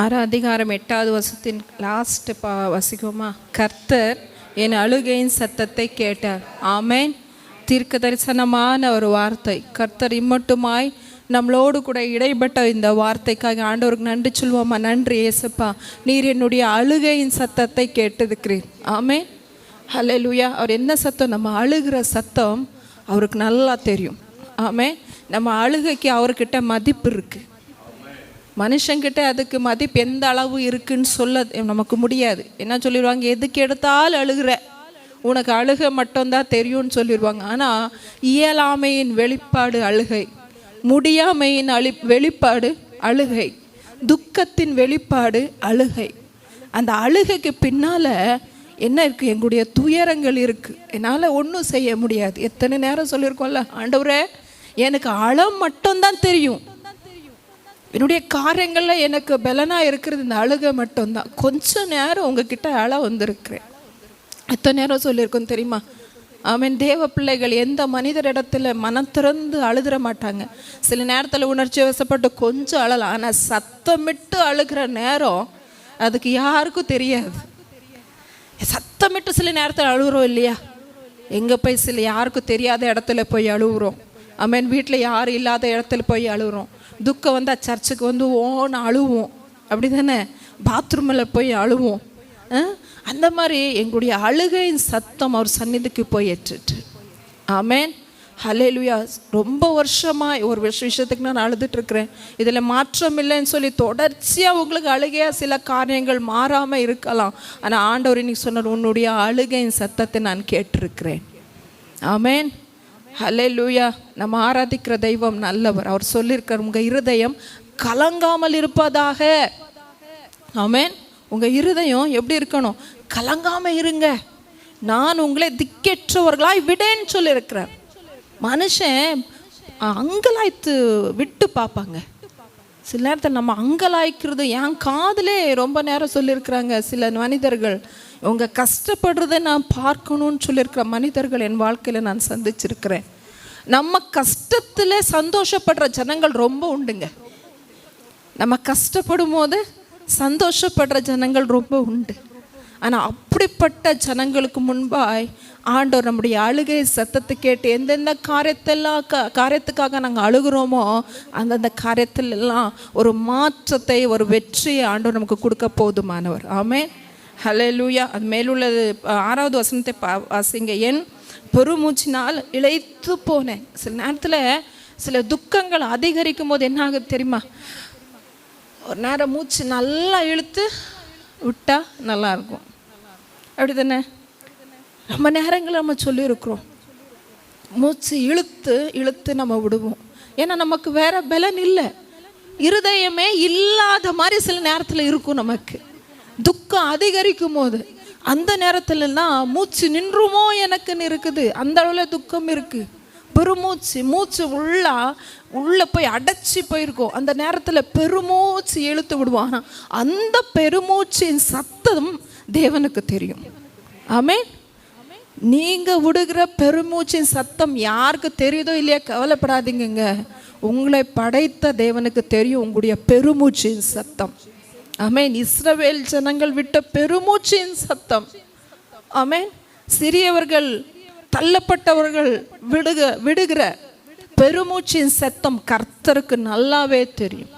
ஆறாம் அதிகாரம் எட்டாவது வருஷத்தின் லாஸ்ட் பா வசிக்குமா? கர்த்தர் என் அழுகையின் சத்தத்தை கேட்டார். ஆமேன். தீர்க்க தரிசனமான ஒரு வார்த்தை. கர்த்தர் இம்மட்டுமாய் நம்மளோடு கூட இடைப்பட்ட இந்த வார்த்தைக்காக ஆண்டவருக்கு நன்றி சொல்வோமா? நன்றி ஏசப்பா நீர் என்னுடைய அழுகையின் சத்தத்தை கேட்டிருக்கிறீர். ஹலே லூயா அவர் என்ன சத்தம்? நம்ம அழுகிற சத்தம் அவருக்கு நல்லா தெரியும். ஆமே நம்ம அழுகைக்கு அவர்கிட்ட மதிப்பு இருக்குது மனுஷங்கிட்ட அதுக்கு மதிப்பு எந்த அளவு இருக்குன்னு சொல்ல நமக்கு முடியாது. என்ன சொல்லிடுவாங்க எதுக்கு எடுத்தாலும் அழுகிற? உனக்கு அழுகை மட்டும்தான் தெரியும்னு சொல்லிடுவாங்க ஆனால் இயலாமையின் வெளிப்பாடு அழுகை. முடியாமையின் அழி வெளிப்பாடு அழுகை. துக்கத்தின் வெளிப்பாடு அழுகை. அந்த அழுகைக்கு பின்னால் என்ன இருக்குது எங்களுடைய துயரங்கள் இருக்குது என்னால் ஒன்றும் செய்ய முடியாது. எத்தனை நேரம் சொல்லியிருக்கோம்ல? ஆண்டவரே எனக்கு அழம் மட்டும்தான் தெரியும். என்னுடைய காரியங்களில் எனக்கு பலனாக இருக்கிறது இந்த அழுகை மட்டும்தான். கொஞ்ச நேரம் உங்ககிட்ட அழ வந்திருக்கிறேன். எத்தனை நேரம் சொல்லியிருக்கோம் தெரியுமா? அவன் தேவ பிள்ளைகள் எந்த மனிதரிடத்துல மனம் திறந்து அழுதுற மாட்டாங்க. சில நேரத்தில் உணர்ச்சி வசப்பட்டு கொஞ்சம் அழலாம். ஆனால் சத்தமிட்டு அழுகிற நேரம் அதுக்கு யாருக்கும் தெரியாது. சத்தமிட்டு சில நேரத்தில் அழுகுறோம் இல்லையா? எங்கே போய் சில யாருக்கும் தெரியாத இடத்துல போய் அழுகுறோம். ஆமென் வீட்டில் யாரும் இல்லாத இடத்துல போய் அழுகுறோம் துக்கம் வந்தால் சர்ச்சுக்கு வந்து ஓன்னு அழுவோம். அப்படி தானே? பாத்ரூமில் போய் அழுவோம். அந்த மாதிரி எங்களுடைய அழுகையின் சத்தம் அவர் சந்நிதிக்கு போய் ஏற்றுட்டு. ஆமேன். ஹலேலுயா ரொம்ப வருஷமாக ஒரு விஷ விஷயத்துக்கு நான் அழுதுட்டுருக்குறேன் இதில் மாற்றம் இல்லைன்னு சொல்லி தொடர்ச்சியாக உங்களுக்கு அழுகையாக சில காரியங்கள் மாறாமல் இருக்கலாம். ஆனால் ஆண்டவர் இன்னைக்கு சொன்னார் உன்னுடைய அழுகையின் சத்தத்தை நான் கேட்டிருக்கிறேன். ஆமேன். ஹலே லூயா நம்ம ஆராதிக்கிற தெய்வம் நல்லவர். அவர் சொல்லியிருக்கார் உங்கள் இருதயம் கலங்காமல் இருப்பதாக. ஆமேன் உங்கள் இருதயம் எப்படி இருக்கணும்? கலங்காமல் இருங்க. நான் உங்களை திக்கற்றவர்களாய் விடேன்னு சொல்லியிருக்கிறார். மனுஷன் அங்கலாய்த்து விட்டு பார்ப்பாங்க. சில நேரத்தில் நம்ம அங்கலாய்க்கிறது என் காதலே ரொம்ப நேரம் சொல்லியிருக்கிறாங்க சில மனிதர்கள். இவங்க கஷ்டப்படுறதை நான் பார்க்கணும்னு சொல்லியிருக்கிற மனிதர்கள் என் வாழ்க்கையில் நான் சந்திச்சிருக்கிறேன். நம்ம கஷ்டத்தில் சந்தோஷப்படுற ஜனங்கள் ரொம்ப உண்டுங்க. நம்ம கஷ்டப்படும் போது சந்தோஷப்படுற ஜனங்கள் ரொம்ப உண்டு. ஆனால் அப்படிப்பட்ட ஜனங்களுக்கு முன்பாய் ஆண்டவர் நம்முடைய அழுகை சத்தத்தை கேட்டு எந்தெந்த காரியத்தெல்லாம் க காரியத்துக்காக நாங்கள் அழுகிறோமோ அந்தந்த காரியத்திலெல்லாம் ஒரு மாற்றத்தை ஒரு வெற்றியை ஆண்டவர் நமக்கு கொடுக்க போதுமானவர். ஆமே ஹலே லூயா அது மேலுள்ளது ஆறாவது வசனத்தை பா வாசிங்க. என் பெருமூச்சினால் இழைத்து போனேன். சில நேரத்தில் சில துக்கங்கள் அதிகரிக்கும் போது என்ன ஆகுது தெரியுமா? ஒரு நேரம் மூச்சு நல்லா இழுத்து விட்டால் நல்லா இருக்கும். அப்படி தானே ரொம்ப நேரங்கள் நம்ம சொல்லியிருக்கிறோம். மூச்சு இழுத்து இழுத்து நம்ம விடுவோம். ஏன்னா நமக்கு வேற பலன் இல்லை. இருதயமே இல்லாத மாதிரி சில நேரத்தில் இருக்கும் நமக்கு. துக்கம் அதிகரிக்கும் போது. அந்த நேரத்துலலாம் மூச்சு நின்றுமோ எனக்குன்னு இருக்குது. அந்த அளவில் துக்கம் இருக்குது பெருமூச்சு மூச்சு உள்ளா உள்ளே போய் அடைச்சி போயிருக்கோம். அந்த நேரத்தில் பெருமூச்சு இழுத்து விடுவோம் அந்த பெருமூச்சின் சத்தம் தேவனுக்கு தெரியும். ஆமே நீங்கள் விடுகிற பெருமூச்சின் சத்தம் யாருக்கு தெரியுதோ இல்லையா கவலைப்படாதீங்க உங்களை படைத்த தேவனுக்கு தெரியும் உங்களுடைய பெருமூச்சின் சத்தம். அமேன் இஸ்ரவேல் ஜனங்கள் விட்ட பெருமூச்சின் சத்தம். அமேன் சிறியவர்கள் தள்ளப்பட்டவர்கள் விடுக விடுகிற பெருமூச்சின் சத்தம் கர்த்தருக்கு நல்லாவே தெரியும்.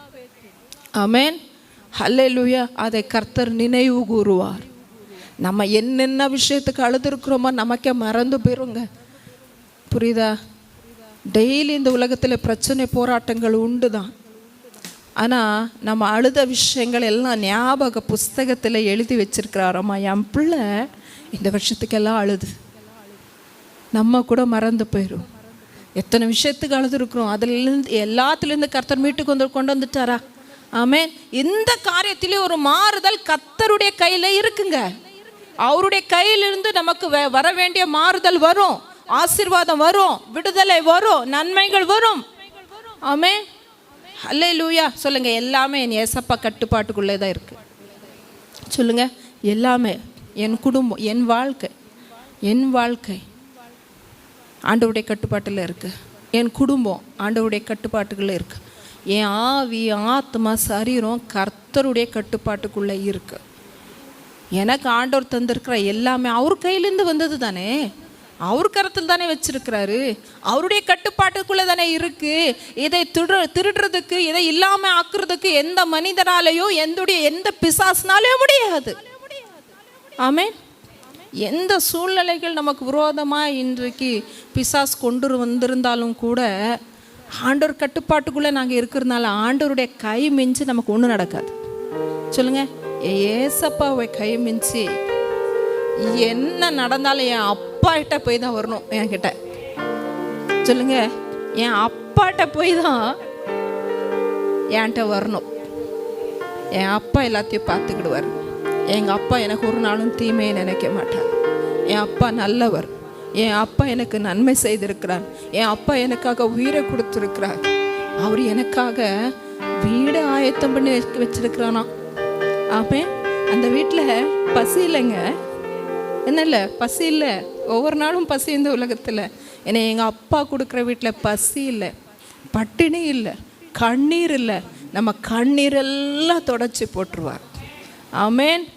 ஆமேன். ஹல்லேலூயா. அதை கர்த்தர் நினைவு கூறுவார். நம்ம என்னென்ன விஷயத்துக்கு அழுதுருக்குறோமோ நமக்கே மறந்து போயிருங்க. புரியுதா? டெய்லி இந்த உலகத்தில் பிரச்சனை போராட்டங்கள் உண்டு தான் ஆனால் நம்ம அழுத விஷயங்கள் எல்லாம் ஞாபக புஸ்தகத்தில் எழுதி வச்சிருக்கிறாரம்மா என் பிள்ளை இந்த வருஷத்துக்கெல்லாம் அழுது. நம்ம கூட மறந்து போயிடும் எத்தனை விஷயத்துக்கு அழுதுருக்குறோம். அதுலேருந்து எல்லாத்துலேருந்து கர்த்தர் மீட்டு வந்து கொண்டு வந்துட்டாரா? ஆமேன். இந்த காரியத்திலே ஒரு மாறுதல் கர்த்தருடைய கையில் இருக்குங்க. அவருடைய கையிலிருந்து நமக்கு வர வேண்டிய மாறுதல் வரும். ஆசீர்வாதம் வரும். விடுதலை வரும். நன்மைகள் வரும். ஆமே அல்லே லூயா சொல்லுங்க எல்லாமே என் ஏசப்பா கட்டுப்பாட்டுக்குள்ளே தான் இருக்கு. சொல்லுங்க எல்லாமே என் குடும்பம் என் வாழ்க்கை என் வாழ்க்கை. ஆண்டவுடைய கட்டுப்பாட்டில் இருக்குது என் குடும்பம் ஆண்டவுடைய கட்டுப்பாட்டுகளில் இருக்குது என் ஆவி ஆத்மா சரீரம் கர்த்தருடைய கட்டுப்பாட்டுக்குள்ளே இருக்குது எனக்கு ஆண்டவர் தந்திருக்கிற எல்லாமே அவர் கையிலேருந்து வந்தது தானே? அவர் கருத்தில் தானே வச்சிருக்கிறாரு. அவருடைய கட்டுப்பாட்டுக்குள்ளே தானே இருக்கு. இதை திரு திருடுறதுக்கு இதை இல்லாமல் ஆக்குறதுக்கு எந்த மனிதனாலேயோ எந்துடைய எந்த பிசாசினாலேயோ முடியாது. ஆமேன். எந்த சூழ்நிலைகள் நமக்கு விரோதமாக இன்றைக்கு பிசாஸ் கொண்டு வந்திருந்தாலும் கூட ஆண்டவர் கட்டுப்பாட்டுக்குள்ளே நாங்கள் இருக்கிறதுனால ஆண்டவருடைய கை மிஞ்சி நமக்கு ஒன்றும் நடக்காது. சொல்லுங்கள் ஏசப்பாவை கை மிஞ்சி என்ன நடந்தாலும் என் அப்பாகிட்ட போய் தான் வரணும் என்கிட்ட. சொல்லுங்க என் அப்பாட்ட போய் தான் என்கிட்ட வரணும். என் அப்பா எல்லாத்தையும் பார்த்துக்கிடுவார். எங்கள் அப்பா எனக்கு ஒரு நாளும் தீமையை நினைக்க மாட்டார். என் அப்பா நல்லவர். என் அப்பா எனக்கு நன்மை செய்திருக்கிறார். என் அப்பா எனக்காக உயிரை கொடுத்துருக்கிறார். அவர் எனக்காக வீடு ஆயத்தம் பண்ணி வச்சு வச்சிருக்கிறானா? ஆமே அந்த வீட்டில் பசி இல்லைங்க. என்ன இல்லை பசி இல்லை. ஒவ்வொரு நாளும் பசி இந்த உலகத்தில். ஏன்னா எங்கள் அப்பா கொடுக்குற வீட்டில் பசி இல்லை. பட்டினி இல்லை. கண்ணீர் இல்லை. நம்ம கண்ணீரெல்லாம் தொடச்சி போட்டுருவார். ஆமேன்.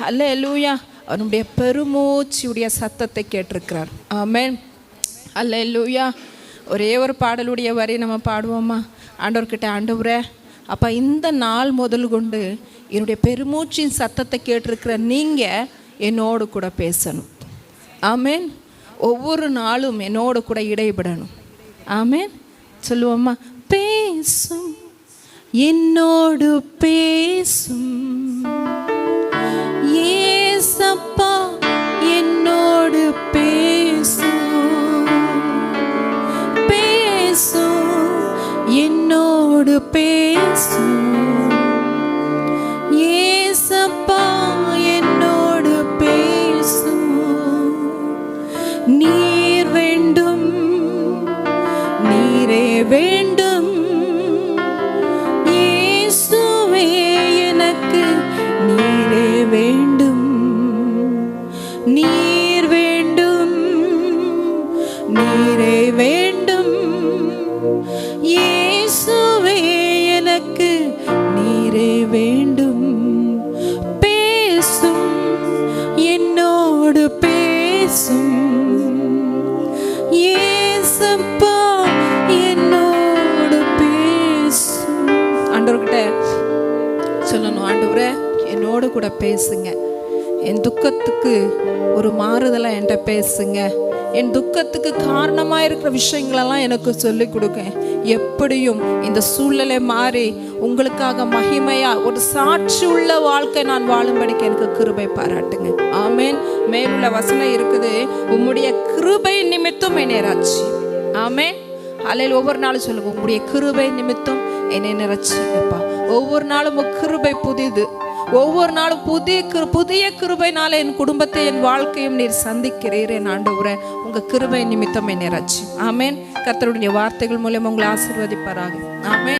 அல்ல லூயா அவனுடைய பெருமூச்சியுடைய சத்தத்தை கேட்டிருக்கிறார். ஆமேன் அல்ல லூயா ஒரே ஒரு பாடலுடைய வரி நம்ம பாடுவோமா? ஆண்டவர்கிட்ட ஆண்டவரே அப்போ இந்த நாள் முதல் கொண்டு என்னுடைய பெருமூச்சின் சத்தத்தை கேட்டிருக்கிற நீங்கள் என்னோடு கூட பேசணும். ஆமேன் ஒவ்வொரு நாளும் என்னோடு கூட இடைபடணும். ஆமேன் சொல்லுவோம்மா? பேசும். என்னோடு பேசும். என்னோடு என்னோடு கூட பேசுங்க. என் துக்கத்துக்கு ஒரு மாறுதலாக என்கிட்ட பேசுங்க. என் துக்கத்துக்கு காரணமாக இருக்கிற விஷயங்களெல்லாம் எனக்கு சொல்லிக் கொடுங்க. எப்படியும் இந்த சூழ்நிலை மாறி உங்களுக்காக மகிமையா ஒரு சாட்சி உள்ள வாழ்க்கை நான் வாழும்படிக்கு எனக்கு கிருபை பாராட்டுங்க. ஆமேன். மேலுள்ள வசனம் இருக்குது உம்முடைய கிருபை நிமித்தம் என்னை ராட்சி. ஆமேன். அலையில் ஒவ்வொரு நாளும் சொல்லுங்க உங்களுடைய கிருபை நிமித்தம் என்னை நிறச்சிங்கப்பா ஒவ்வொரு நாளும் கிருபை புதிது. ஒவ்வொரு நாளும் புதிய கிரு புதிய கிருபைனால என் குடும்பத்தை என் வாழ்க்கையும் நீர் சந்திக்கிறீர் என் ஆண்டவரே. உங்க கிருபை நிமித்தம் என்னை ஆமேன். கர்த்தருடைய வார்த்தைகள் மூலம் உங்களை ஆசிர்வதிப்பாராக. ஆமேன்.